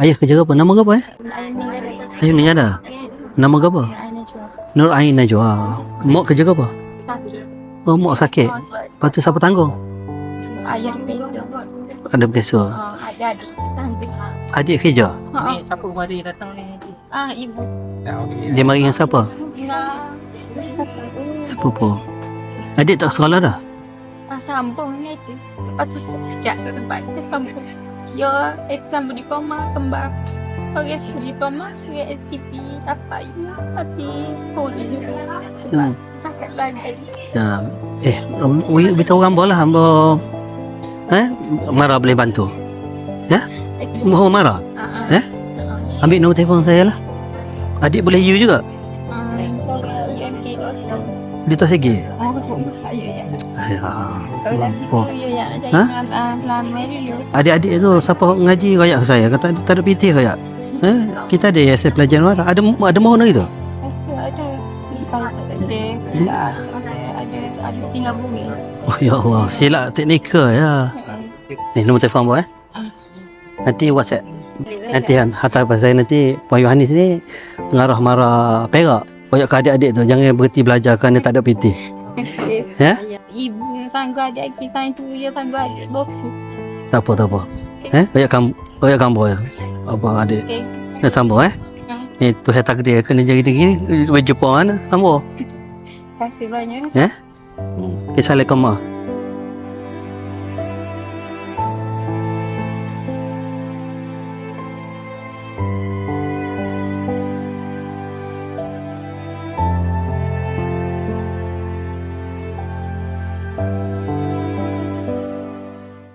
Ayah kerja apa? Nama apa eh? Ayah ni ada. Nama apa? Nur Ain Najwa. Mak kerja apa? sakit Oh, mak sakit. Lepas tu siapa tanggung? ayah biasa Ada biasa. Ha, ada adik tanggung. Adik kerja. Ha, Ni siapa mari datang ni? ah ibu. Okey. Dia mari dengan siapa? Sepupu. Adik tak sekolah dah? ah sambung ni tu. Lepas tu sekejap sebab kita sambung. Yo, exam diploma kembang. Okey, diploma saya STP dapat ya. Habis sekolah juga. Hmm. Takkan lagi. Ya. Eh, um, Uy, beritahu gambar lah hamba. Eh, Mara boleh bantu. Ya? Mohon Mara. Ah, Eh? Ambil nombor telefon saya lah. Adik boleh you juga? Ah, sorry, UMK dosa. Dia tak segi? Oh, ya ya. Ya ya Ha? ah. Adik-adik tu siapa ngaji royak ke saya? Kata tak ada PT royak. Eh, kita ada yayasan pelajaran Mara. Ada ada mohon lagi tu? Ada ada silap ada tinggal bunga. Oh ya Allah, silap teknikal ya. Ni nombor telefon apa eh? Nanti WhatsApp. Nanti han- hantar pada saya nanti Puan Yohanis ni pengarah Mara Perak. Banyak ke adik-adik tu jangan berhenti belajar kerana tak ada PT. Ya? Ibu tangga adik kita itu ya tangga adik bosi. Tak apa tak apa. Eh, banyak kam banyak gambar ya. Apa adik. Okey. Nak sambung eh? Hmm. Ni tu saya takdir kena jadi gini Jepun mana? Sambung. Terima kasih banyak. Hmm. Assalamualaikum.